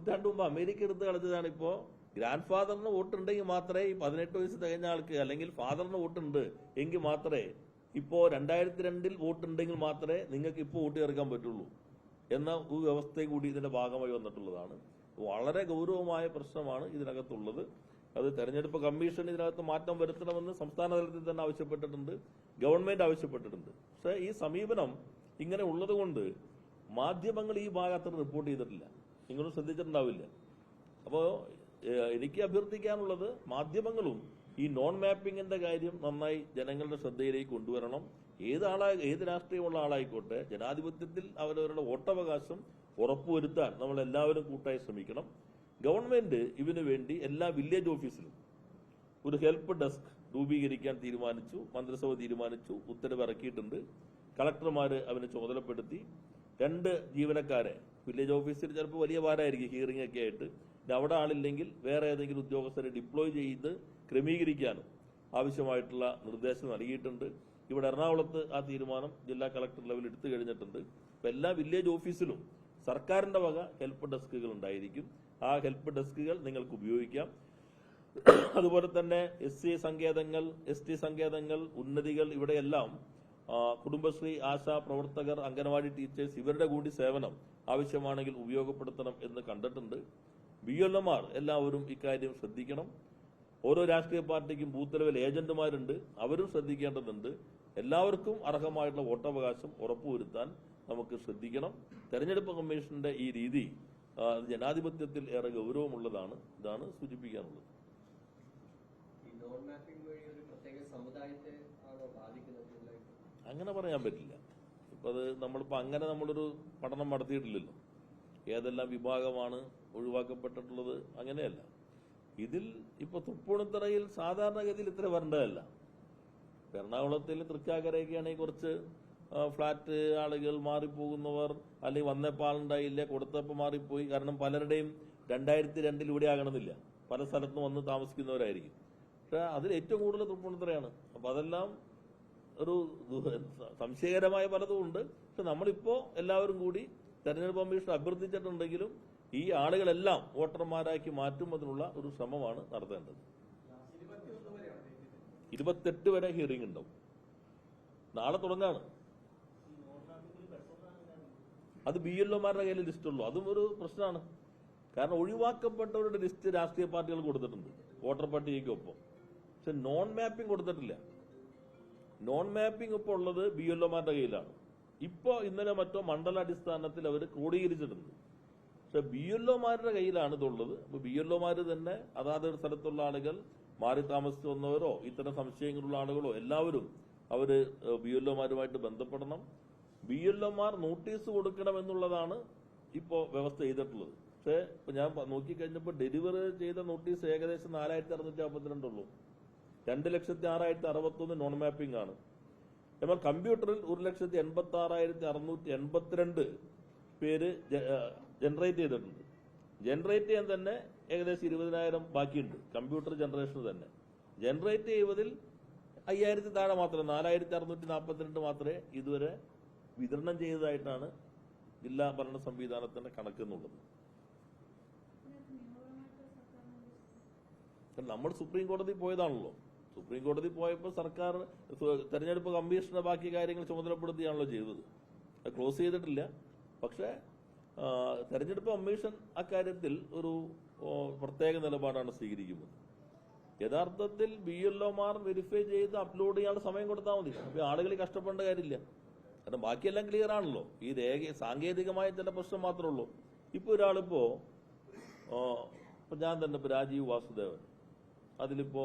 നൂറ്റാണ്ട് മുമ്പ് അമേരിക്ക എടുത്ത് കളിച്ചതാണ് ഇപ്പോ. ഗ്രാൻഡ് ഫാദറിന് വോട്ടുണ്ടെങ്കിൽ മാത്രമേ ഈ പതിനെട്ട് വയസ്സ് തികഞ്ഞ ആൾക്ക് അല്ലെങ്കിൽ ഫാദറിന് വോട്ടുണ്ട് എങ്കിൽ മാത്രമേ ഇപ്പോ രണ്ടായിരത്തി രണ്ടിൽ വോട്ടുണ്ടെങ്കിൽ മാത്രമേ നിങ്ങൾക്ക് ഇപ്പോൾ വോട്ട് ചേർക്കാൻ പറ്റുള്ളൂ എന്ന ഒരു വ്യവസ്ഥയും കൂടി ഇതിന്റെ ഭാഗമായി വന്നിട്ടുള്ളതാണ്. വളരെ ഗൗരവമായ പ്രശ്നമാണ് ഇതിനകത്തുള്ളത്. അത് തെരഞ്ഞെടുപ്പ് കമ്മീഷൻ ഇതിനകത്ത് മാറ്റം വരുത്തണമെന്ന് സംസ്ഥാന തലത്തിൽ തന്നെ ആവശ്യപ്പെട്ടിട്ടുണ്ട് ഗവൺമെന്റ് ആവശ്യപ്പെട്ടിട്ടുണ്ട്. പക്ഷേ ഈ സമീപനം ഇങ്ങനെ ഉള്ളതുകൊണ്ട് മാധ്യമങ്ങൾ ഈ ഭാഗത്ത് റിപ്പോർട്ട് ചെയ്തിട്ടില്ല. നിങ്ങളും ശ്രദ്ധിച്ചിട്ടുണ്ടാവില്ല. അപ്പോൾ എനിക്ക് അഭ്യർത്ഥിക്കാനുള്ളത് മാധ്യമങ്ങളും ഈ നോൺ മാപ്പിംഗിന്റെ കാര്യം നന്നായി ജനങ്ങളുടെ ശ്രദ്ധയിലേക്ക് കൊണ്ടുവരണം. ഏത് ആളാ ഏത് രാഷ്ട്രീയമുള്ള ആളായിക്കോട്ടെ ജനാധിപത്യത്തിൽ അവരവരുടെ വോട്ടവകാശം ഉറപ്പുവരുത്താൻ നമ്മൾ എല്ലാവരും കൂട്ടായി ശ്രമിക്കണം. ഗവൺമെന്റ് ഇതിനു വേണ്ടി എല്ലാ വില്ലേജ് ഓഫീസിലും ഒരു ഹെൽപ്പ് ഡെസ്ക് രൂപീകരിക്കാൻ തീരുമാനിച്ചു മന്ത്രിസഭ തീരുമാനിച്ചു ഉത്തരവ് ഇറക്കിയിട്ടുണ്ട് കളക്ടർമാര് അവനെ ചുമതലപ്പെടുത്തി. രണ്ട് ജീവനക്കാരെ വില്ലേജ് ഓഫീസിൽ ചിലപ്പോൾ വലിയ ഭാരമായിരിക്കും ഹിയറിംഗ് ഒക്കെ ആയിട്ട്. അവിടെ ആളില്ലെങ്കിൽ വേറെ ഏതെങ്കിലും ഉദ്യോഗസ്ഥരെ ഡിപ്ലോയ് ചെയ്ത് ക്രമീകരിക്കാനും ആവശ്യമായിട്ടുള്ള നിർദ്ദേശം നൽകിയിട്ടുണ്ട്. ഇവിടെ എറണാകുളത്ത് ആ തീരുമാനം ജില്ലാ കളക്ടർ ലെവലിൽ എടുത്തു കഴിഞ്ഞിട്ടുണ്ട്. എല്ലാ വില്ലേജ് ഓഫീസിലും സർക്കാരിന്റെ വക ഹെൽപ്പ് ഡെസ്കുകൾ ഉണ്ടായിരിക്കും. ആ ഹെൽപ്പ് ഡെസ്കുകൾ നിങ്ങൾക്ക് ഉപയോഗിക്കാം. അതുപോലെ തന്നെ എസ് സി സങ്കേതങ്ങൾ എസ് ടി സങ്കേതങ്ങൾ ഉന്നതികൾ ഇവിടെയെല്ലാം കുടുംബശ്രീ ആശാ പ്രവർത്തകർ അംഗനവാടി ടീച്ചേഴ്സ് ഇവരുടെ കൂടി സേവനം ആവശ്യമാണെങ്കിൽ ഉപയോഗപ്പെടുത്തണം എന്ന് കണ്ടിട്ടുണ്ട്. ബി എൽ എം ആർ എല്ലാവരും ഇക്കാര്യം ശ്രദ്ധിക്കണം. ഓരോ രാഷ്ട്രീയ പാർട്ടിക്കും ബൂത്ത് ലെവൽ ഏജന്റുമാരുണ്ട്. അവരും ശ്രദ്ധിക്കേണ്ടതുണ്ട്. എല്ലാവർക്കും അർഹമായിട്ടുള്ള വോട്ടവകാശം ഉറപ്പുവരുത്താൻ നമുക്ക് ശ്രദ്ധിക്കണം. തെരഞ്ഞെടുപ്പ് കമ്മീഷന്റെ ഈ രീതി ജനാധിപത്യത്തിൽ ഏറെ ഗൗരവമുള്ളതാണ്. ഇതാണ് സൂചിപ്പിക്കാനുള്ളത്. ഈ നോൺ വഴി ഒരു പ്രത്യേക സമുദായത്തെ? അങ്ങനെ പറയാൻ പറ്റില്ല. ഇപ്പൊ അത് നമ്മളിപ്പോ അങ്ങനെ നമ്മളൊരു പഠനം നടത്തിയിട്ടില്ലല്ലോ. ഏതെല്ലാം വിഭാഗമാണ് ഒഴിവാക്കപ്പെട്ടിട്ടുള്ളത് അങ്ങനെയല്ല. ഇതിൽ ഇപ്പൊ തൃപ്പൂണിത്തറയിൽ സാധാരണഗതിയിൽ ഇത്ര വരേണ്ടതല്ല. എറണാകുളത്തിൽ തൃക്കാക്കരയൊക്കെയാണെങ്കിൽ കുറച്ച് ഫ്ലാറ്റ് ആളുകൾ മാറിപ്പോകുന്നവർ അല്ലെങ്കിൽ വന്നപ്പോൾ ആളുണ്ടായില്ല കൊടുത്തപ്പോൾ മാറിപ്പോയി. കാരണം പലരുടെയും രണ്ടായിരത്തി രണ്ടിൽ ഇവിടെ ആകണമെന്നില്ല. പല സ്ഥലത്തും വന്ന് താമസിക്കുന്നവരായിരിക്കും. പക്ഷെ അതിൽ ഏറ്റവും കൂടുതൽ തൃപ്പൂണിത്തറയാണ്. അപ്പൊ അതെല്ലാം ഒരു സംശയകരമായ പലതും ഉണ്ട്. പക്ഷെ നമ്മളിപ്പോ എല്ലാവരും കൂടി തെരഞ്ഞെടുപ്പ് കമ്മീഷൻ അഭ്യർത്ഥിച്ചിട്ടുണ്ടെങ്കിലും ഈ ആളുകളെല്ലാം വോട്ടർമാരാക്കി മാറ്റുന്നതിനുള്ള ഒരു ശ്രമമാണ് നടത്തേണ്ടത്. ഇരുപത്തെട്ട് വരെ ഹിയറിംഗ് ഉണ്ടാവും. നാളെ തുടങ്ങാണ്. അത് ബി എൽ ഒമാരുടെ കയ്യിൽ ലിസ്റ്റ് ഉള്ളു. അതും ഒരു പ്രശ്നമാണ്. കാരണം ഒഴിവാക്കപ്പെട്ടവരുടെ ലിസ്റ്റ് രാഷ്ട്രീയ പാർട്ടികൾ കൊടുത്തിട്ടുണ്ട്. വോട്ടർ പട്ടികയ്ക്കൊപ്പം. പക്ഷെ നോൺ മാപ്പിംഗ് കൊടുത്തിട്ടില്ല. നോൺ മാപ്പിംഗ് ഇപ്പോൾ ഉള്ളത് ബി എൽ ഒമാരുടെ കയ്യിലാണ്. ഇപ്പോൾ ഇന്നലെ മറ്റോ മണ്ഡലാടിസ്ഥാനത്തിൽ അവർ ക്രോഡീകരിച്ചിട്ടുണ്ട്. പക്ഷെ ബി എൽ ഒമാരുടെ കയ്യിലാണ് ഇതുള്ളത്. അപ്പൊ ബി എൽ ഒമാർ തന്നെ അതാത് സ്ഥലത്തുള്ള ആളുകൾ മാറി താമസിച്ചു വന്നവരോ ഇത്തരം സംശയങ്ങളുള്ള ആളുകളോ എല്ലാവരും അവർ ബി എൽ ഒമാരുമായിട്ട് ബന്ധപ്പെടണം. ബി എൽ ഒമാർ നോട്ടീസ് കൊടുക്കണം എന്നുള്ളതാണ് ഇപ്പോ വ്യവസ്ഥ ചെയ്തിട്ടുള്ളത്. പക്ഷേ ഞാൻ നോക്കിക്കഴിഞ്ഞപ്പോൾ ഡെലിവറി ചെയ്ത നോട്ടീസ് ഏകദേശം നാലായിരത്തി അറുന്നൂറ്റി അമ്പത്തിരണ്ടുള്ളൂ രണ്ട് ലക്ഷത്തി ആറായിരത്തി അറുപത്തൊന്ന് നോൺ മാപ്പിംഗ് ആണ്. എന്നാൽ കമ്പ്യൂട്ടറിൽ ഒരു ലക്ഷത്തി എൺപത്തി ആറായിരത്തി അറുന്നൂറ്റി എൺപത്തിരണ്ട് പേര് ജനറേറ്റ് ചെയ്തിട്ടുണ്ട്. ജനറേറ്റ് ചെയ്യാൻ തന്നെ ഏകദേശം ഇരുപതിനായിരം ബാക്കിയുണ്ട്. കമ്പ്യൂട്ടർ ജനറേഷൻ തന്നെ. ജനറേറ്റ് ചെയ്യുന്നതിൽ അയ്യായിരത്തി താഴെ മാത്രമേ നാലായിരത്തി അറുന്നൂറ്റി നാൽപ്പത്തിരണ്ട് മാത്രമേ ഇതുവരെ വിതരണം ചെയ്തതായിട്ടാണ് ജില്ലാ ഭരണ സംവിധാനത്തിന്റെ കണക്കെന്നുള്ളത് നമ്മൾ സുപ്രീം കോടതി പോയതാണല്ലോ. സുപ്രീം കോടതി പോയപ്പോൾ സർക്കാർ തെരഞ്ഞെടുപ്പ് കമ്മീഷനെ ബാക്കി കാര്യങ്ങൾ ചുമതലപ്പെടുത്തിയാണല്ലോ ചെയ്തത്. ക്ലോസ് ചെയ്തിട്ടില്ല. പക്ഷേ തെരഞ്ഞെടുപ്പ് കമ്മീഷൻ അക്കാര്യത്തിൽ ഒരു പ്രത്യേക നിലപാടാണ് സ്വീകരിക്കുന്നത്. യഥാർത്ഥത്തിൽ ബി എൽ ഒമാർ വെരിഫൈ ചെയ്ത് അപ്ലോഡ് ചെയ്യാനുള്ള സമയം കൊടുത്താൽ മതി. അപ്പൊ ആളുകൾ കഷ്ടപ്പെടേണ്ട കാര്യമില്ല. കാരണം ബാക്കിയെല്ലാം ക്ലിയർ ആണല്ലോ. ഈ രേഖ സാങ്കേതികമായ ചില പ്രശ്നം മാത്രമേ ഉള്ളൂ. ഇപ്പൊ ഒരാളിപ്പോ ഇപ്പം ഞാൻ തന്നെ ഇപ്പൊ രാജീവ് വാസുദേവൻ. അതിലിപ്പോ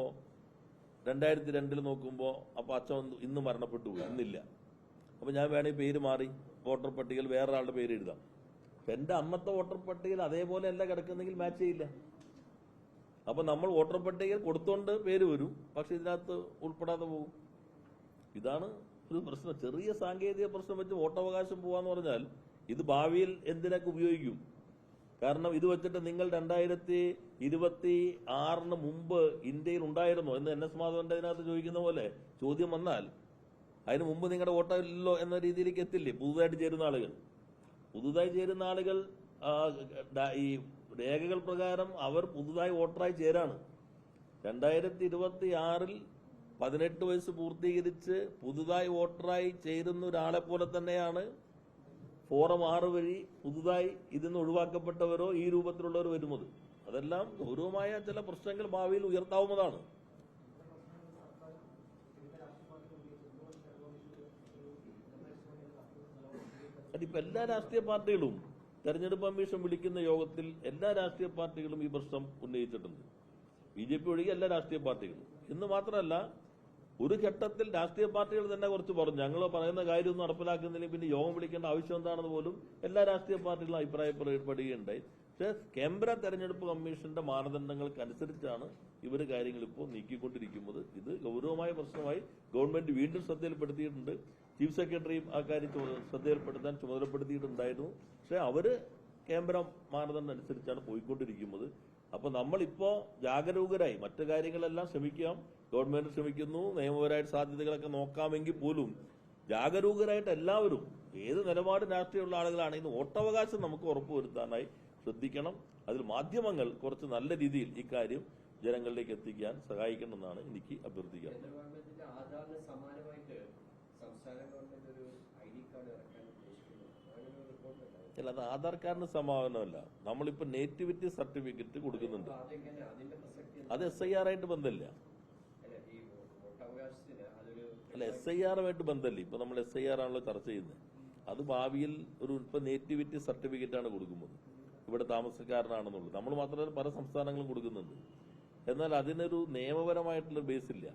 രണ്ടായിരത്തി രണ്ടിൽ നോക്കുമ്പോൾ അപ്പൊ അച്ഛൻ ഇന്ന് മരണപ്പെട്ടു പോയി ഇന്നില്ല. അപ്പൊ ഞാൻ വേണമെങ്കിൽ പേര് മാറി വോട്ടർ പട്ടികയിൽ വേറൊരാളുടെ പേര് എഴുതാം. എന്റെ അന്നത്തെ വോട്ടർ പട്ടികയിൽ അതേപോലെ അല്ല കിടക്കുന്നെങ്കിൽ മാച്ച് ചെയ്യില്ല. അപ്പൊ നമ്മൾ വോട്ടർ പട്ടികയിൽ കൊടുത്തോണ്ട് പേര് വരും പക്ഷെ ഇതിനകത്ത് ഉൾപ്പെടാതെ പോകും. ഇതാണ് ഒരു പ്രശ്നം. ചെറിയ സാങ്കേതിക പ്രശ്നം വെച്ച് വോട്ടവകാശം പോവാന്ന് പറഞ്ഞാൽ ഇത് ഭാവിയിൽ എന്തിനൊക്കെ ഉപയോഗിക്കും? കാരണം ഇത് വെച്ചിട്ട് നിങ്ങൾ രണ്ടായിരത്തി ഇരുപത്തി ആറിന് മുമ്പ് ഇന്ത്യയിൽ ഉണ്ടായിരുന്നു? എന്ന് എൻ എസ് മാധവന്റെ അതിനകത്ത് ചോദിക്കുന്ന പോലെ ചോദ്യം വന്നാൽ അതിന് മുമ്പ് നിങ്ങളുടെ വോട്ടല്ലോ എന്ന രീതിയിലേക്ക് എത്തില്ലേ? പുതുതായിട്ട് ചേരുന്ന ആളുകൾ. പുതുതായി ചേരുന്ന ആളുകൾ ഈ രേഖകൾ പ്രകാരം അവർ പുതുതായി വോട്ടറായി ചേരാണ്. രണ്ടായിരത്തി ഇരുപത്തി ആറിൽ പതിനെട്ട് വയസ്സ് പൂർത്തീകരിച്ച് പുതുതായി വോട്ടറായി ചേരുന്ന ഒരാളെ പോലെ തന്നെയാണ് ഫോറം ആറ് വഴി പുതുതായി ഇതിന്ന് ഒഴിവാക്കപ്പെട്ടവരോ ഈ രൂപത്തിലുള്ളവർ വരുന്നത്. അതെല്ലാം ഗൗരവമായ ചില പ്രശ്നങ്ങൾ ഭാവിയിൽ ഉയർത്താവുന്നതാണ്. അതിപ്പോ എല്ലാ രാഷ്ട്രീയ പാർട്ടികളും തെരഞ്ഞെടുപ്പ് കമ്മീഷൻ വിളിക്കുന്ന യോഗത്തിൽ എല്ലാ രാഷ്ട്രീയ പാർട്ടികളും ഈ പ്രശ്നം ഉന്നയിച്ചിട്ടുണ്ട്. ബി ജെ പി ഒഴികെ എല്ലാ രാഷ്ട്രീയ പാർട്ടികളും. ഇന്ന് മാത്രമല്ല ഒരു ഘട്ടത്തിൽ രാഷ്ട്രീയ പാർട്ടികൾ തന്നെ കുറച്ച് പറഞ്ഞു. ഞങ്ങൾ പറയുന്ന കാര്യമൊന്നും നടപ്പിലാക്കുന്നില്ലെങ്കിൽ പിന്നെ യോഗം വിളിക്കേണ്ട ആവശ്യം എന്താണെന്ന് പോലും എല്ലാ രാഷ്ട്രീയ പാർട്ടികളും അഭിപ്രായപ്പെടുകയുണ്ടായി പക്ഷേ കേന്ദ്ര തെരഞ്ഞെടുപ്പ് കമ്മീഷന്റെ മാനദണ്ഡങ്ങൾക്കനുസരിച്ചാണ് ഇവർ കാര്യങ്ങൾ ഇപ്പോൾ നീക്കിക്കൊണ്ടിരിക്കുന്നത്. ഇത് ഗൗരവമായ പ്രശ്നമായി ഗവൺമെന്റ് വീണ്ടും ശ്രദ്ധയിൽപ്പെടുത്തിയിട്ടുണ്ട്. ചീഫ് സെക്രട്ടറിയും ആ കാര്യം ശ്രദ്ധയിൽപ്പെടുത്താൻ ചുമതലപ്പെടുത്തിയിട്ടുണ്ടായിരുന്നു. പക്ഷേ അവർ കേന്ദ്ര മാനദണ്ഡം അനുസരിച്ചാണ് പോയിക്കൊണ്ടിരിക്കുന്നത്. അപ്പൊ നമ്മളിപ്പോ ജാഗരൂകരായി. മറ്റു കാര്യങ്ങളെല്ലാം ശ്രമിക്കാം. ഗവൺമെന്റ് ശ്രമിക്കുന്നു. നിയമപരമായിട്ട് സാധ്യതകളൊക്കെ നോക്കാമെങ്കിൽ പോലും ജാഗരൂകരായിട്ട് എല്ലാവരും ഏത് നിലപാട് രാഷ്ട്രീയമുള്ള ആളുകളാണെങ്കിലും വോട്ടവകാശം നമുക്ക് ഉറപ്പുവരുത്താനായി ശ്രദ്ധിക്കണം. അതിൽ മാധ്യമങ്ങൾ കുറച്ച് നല്ല രീതിയിൽ ഇക്കാര്യം ജനങ്ങളിലേക്ക് എത്തിക്കാൻ സഹായിക്കണമെന്നാണ് എനിക്ക് അഭ്യർത്ഥിക്കുന്നത് സംസ്ഥാന ഗവൺമെന്റ് ഒരു ഐ ഡി കാർഡ് ഇറക്കാൻ ഉദ്ദേശിക്കുന്നു. അങ്ങനെ ഒരു റിപ്പോർട്ട് അല്ല അത് ആധാർ കാർഡിന് സമാധാനമല്ല നമ്മളിപ്പോ നേറ്റിവിറ്റി സർട്ടിഫിക്കറ്റ് കൊടുക്കുന്നുണ്ട്? അത് എസ് ഐ ആർ ആയിട്ട് ബന്ധമില്ല. അല്ല എസ് ഐ ആറുമായിട്ട് ബന്ധമില്ല. ഇപ്പൊ നമ്മൾ എസ് ഐ ആർ ആണല്ലോ ചർച്ച ചെയ്യുന്നത്. അത് ഭാവിയിൽ ഒരു ഇപ്പൊ നേറ്റിവിറ്റി സർട്ടിഫിക്കറ്റ് ആണ് കൊടുക്കുന്നത്. ഇവിടെ താമസക്കാരനാണെന്നുള്ളത്. നമ്മൾ മാത്രമല്ല പല സംസ്ഥാനങ്ങളും കൊടുക്കുന്നുണ്ട്. എന്നാൽ അതിനൊരു നിയമപരമായിട്ടുള്ള ബേസ് ഇല്ല.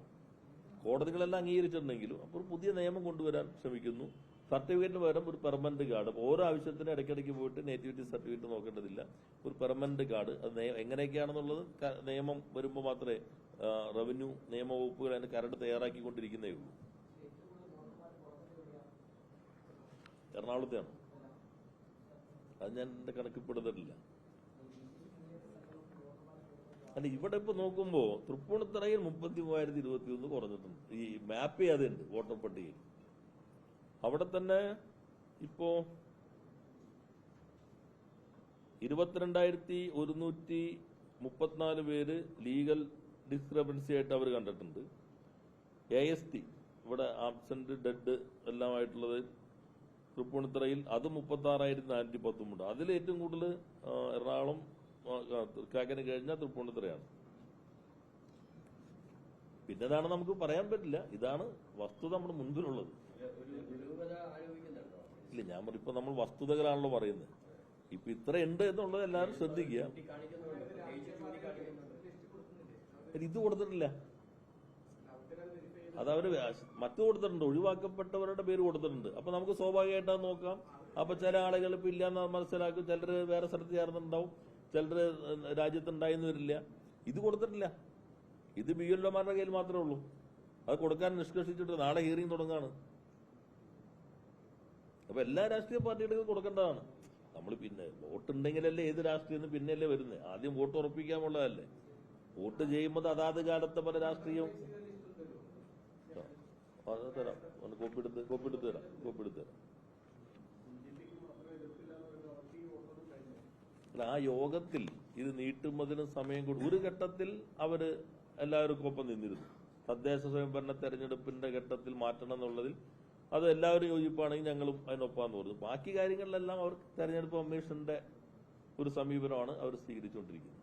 കോടതികളെല്ലാം അംഗീകരിച്ചിട്ടുണ്ടെങ്കിലും അപ്പോൾ പുതിയ നിയമം കൊണ്ടുവരാൻ ശ്രമിക്കുന്നു. സർട്ടിഫിക്കറ്റിന് പകരം ഒരു പെർമനന്റ് കാർഡ് ഓരോ ആവശ്യത്തിന് ഇടയ്ക്കിടയ്ക്ക് പോയിട്ട് നേറ്റിവിറ്റി സർട്ടിഫിക്കറ്റ് നോക്കേണ്ടതില്ല. ഒരു പെർമനന്റ് കാർഡ് അത് നയ- എങ്ങനെയൊക്കെയാണെന്നുള്ളത് നിയമം വരുമ്പോൾ മാത്രമേ റവന്യൂ നിയമവകുപ്പുകൾ അതിന് കരട് തയ്യാറാക്കിക്കൊണ്ടിരിക്കുന്നേ ഉള്ളൂ. എറണാകുളത്തെയാണ്. അത് ഞാൻ എന്റെ കണക്കിൽപ്പെടുത്തിട്ടില്ല അല്ല ഇവിടെ ഇപ്പൊ നോക്കുമ്പോ തൃപ്പൂണിത്തറയിൽ മുപ്പത്തി മൂവായിരത്തി ഇരുപത്തി ഒന്ന് കുറഞ്ഞിട്ടുണ്ട്. ഈ മാപ്പ് ചെയ്യാതെ ഉണ്ട് വോട്ടർ പട്ടികയിൽ. അവിടെ തന്നെ ഇപ്പോ ഇരുപത്തിരണ്ടായിരത്തി ഒരുന്നൂറ്റി മുപ്പത്തിനാല് പേര് ലീഗൽ ഡിസ്ക്രബൻസി ആയിട്ട് അവർ കണ്ടിട്ടുണ്ട്. എ എസ് ടി ഇവിടെ ആബ്സെന്റ് ഡെഡ് എല്ലാമായിട്ടുള്ളത് തൃപ്പൂണിത്തറയിൽ അത് മുപ്പത്തി ആറായിരത്തി നാനൂറ്റി പത്തൊമ്പത് അതിൽ ഏറ്റവും കൂടുതൽ എറണാകുളം കാക്കന് കഴിഞ്ഞാൽ തൃപ്പൂണിത്തറയാണ്. പിന്നെ ഇതാണ് നമുക്ക് പറയാൻ പറ്റില്ല. ഇതാണ് വസ്തുത നമ്മുടെ മുൻപിലുള്ളത്. ഇല്ല ഞാൻ പറയും ഇപ്പൊ നമ്മൾ വസ്തുതകളാണല്ലോ പറയുന്നത്. ഇപ്പൊ ഇത്ര ഉണ്ട് എന്നുള്ളത് എല്ലാവരും ശ്രദ്ധിക്കുക. ഇത് കൊടുത്തിട്ടില്ല. അത് അവർ മറ്റു കൊടുത്തിട്ടുണ്ട് ഒഴിവാക്കപ്പെട്ടവരുടെ പേര് കൊടുത്തിട്ടുണ്ട്. അപ്പൊ നമുക്ക് സ്വാഭാവികമായിട്ട് അത് നോക്കാം. അപ്പൊ ചില ആളുകൾ ഇപ്പൊ ഇല്ലാന്ന് മനസ്സിലാക്കും ചിലര് വേറെ സ്ഥലത്ത് ചേർന്നിട്ടുണ്ടാവും ചിലര് രാജ്യത്തുണ്ടായെന്ന് വരില്ല ഇത് കൊടുത്തിട്ടില്ല. ഇത് ബി എൽ ഒമാരുടെ കയ്യിൽ മാത്രമേ ഉള്ളൂ. അത് കൊടുക്കാൻ നിഷ്കർഷിച്ചിട്ട് നാളെ ഹിയറിംഗ് തുടങ്ങാണ് അപ്പൊ എല്ലാ രാഷ്ട്രീയ പാർട്ടികൾക്കും കൊടുക്കേണ്ടതാണ്. നമ്മൾ പിന്നെ വോട്ട് ഉണ്ടെങ്കിലല്ലേ ഏത് രാഷ്ട്രീയം പിന്നെയല്ലേ വരുന്നത് ആദ്യം വോട്ട് ഉറപ്പിക്കാമുള്ളതല്ലേ. വോട്ട് ചെയ്യുമ്പോൾ അതാത് കാലത്തെ പല രാഷ്ട്രീയവും തരാം. ഒന്ന് കോപ്പി തരാം തരാം. ആ യോഗത്തിൽ ഇത് നീട്ടുന്നതിന് സമയം കൊടുക്കും ഒരു ഘട്ടത്തിൽ അവർ എല്ലാവർക്കും ഒപ്പം നിന്നിരുന്നു. തദ്ദേശ സ്വയംഭരണ തെരഞ്ഞെടുപ്പിന്റെ ഘട്ടത്തിൽ മാറ്റണം എന്നുള്ളതിൽ അത് എല്ലാവരും യോജിപ്പാണെങ്കിൽ ഞങ്ങളും അതിനൊപ്പാന്ന് പറഞ്ഞു. ബാക്കി കാര്യങ്ങളിലെല്ലാം അവർ തെരഞ്ഞെടുപ്പ് കമ്മീഷന്റെ ഒരു സമീപനമാണ് അവർ സ്വീകരിച്ചുകൊണ്ടിരിക്കുന്നത്.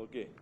ഓക്കെ.